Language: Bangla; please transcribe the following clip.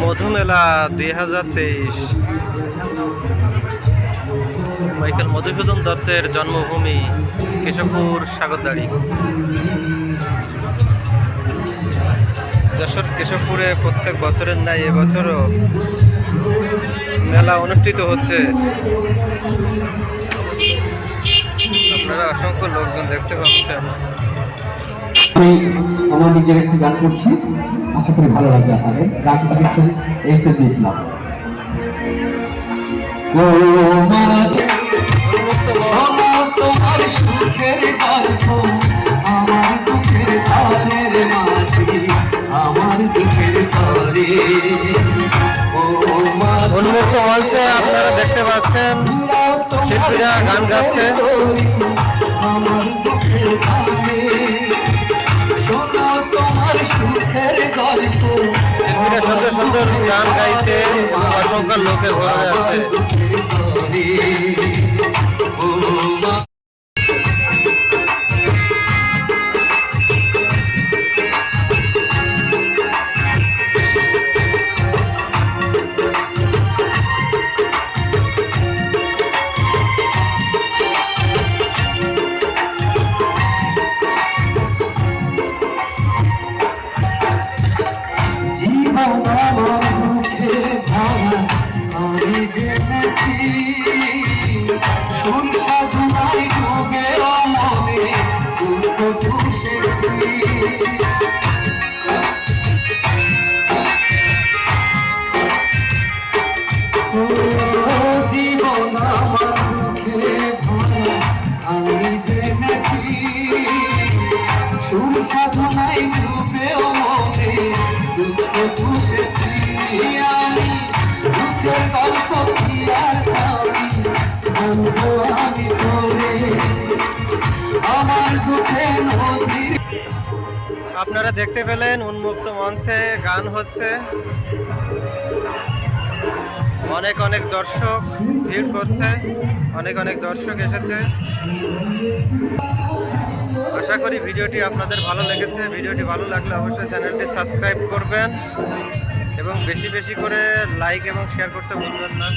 মধুমেলা দুই হাজার তেইশ। মাইকেল মধুসূদন দত্তের জন্মভূমি কেশবপুর, সাগরদাড়ি। যশোর কেশবপুরে প্রত্যেক বছরের ন্যায় এবছরও মেলা অনুষ্ঠিত হচ্ছে। আপনারা অসংখ্য লোকজন দেখতে পাচ্ছেন। আমি আমার নিজের একটি গান করছি। আশা করি ভালো লাগবে আপনাদের। গানটি লিখেছেন এস এ বিপ্লব ও আপনারা দেখতে পাচ্ছেন, শিল্পীরা গান গাচ্ছে। সুন্দর সুন্দর গান গাইছে এবং অসংখ্য লোকে Mama, Mama. আপনারা দেখতে পেলেন উন্মুক্ত মঞ্চে গান হচ্ছে। অনেক অনেক দর্শক ভিড় করছে, অনেক অনেক দর্শক এসেছে। আশা করি ভিডিওটি আপনাদের ভালো লেগেছে। ভিডিওটি ভালো লাগলে অবশ্যই চ্যানেলটি সাবস্ক্রাইব করবেন এবং বেশি বেশি করে লাইক এবং শেয়ার করতে ভুলবেন না।